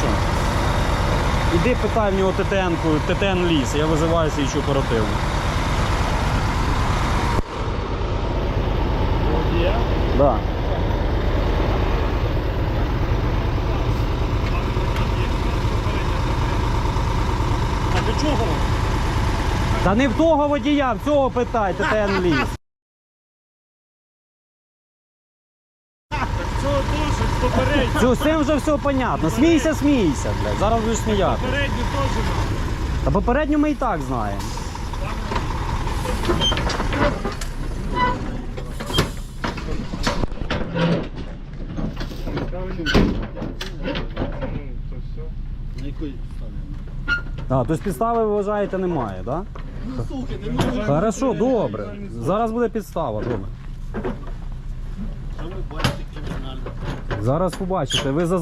Хорошо. Іди питай в нього ТТН-ку, ТТН ліс, я визиваю слідчу оперативну. Є? Да. А до чого? Та не в того водія, в цього питай, ТТН ліс. Теж попередньо. Цю, з цим вже все понятно. Смійся, смійся, блядь. Зараз будеш сміяти. Попередньо теж. Та попередньо ми і так знаємо. А, тобто підстави ви вважаєте немає, так? Да? Хорошо, добре. Зараз буде підстава, добре. Зараз побачите. Ви за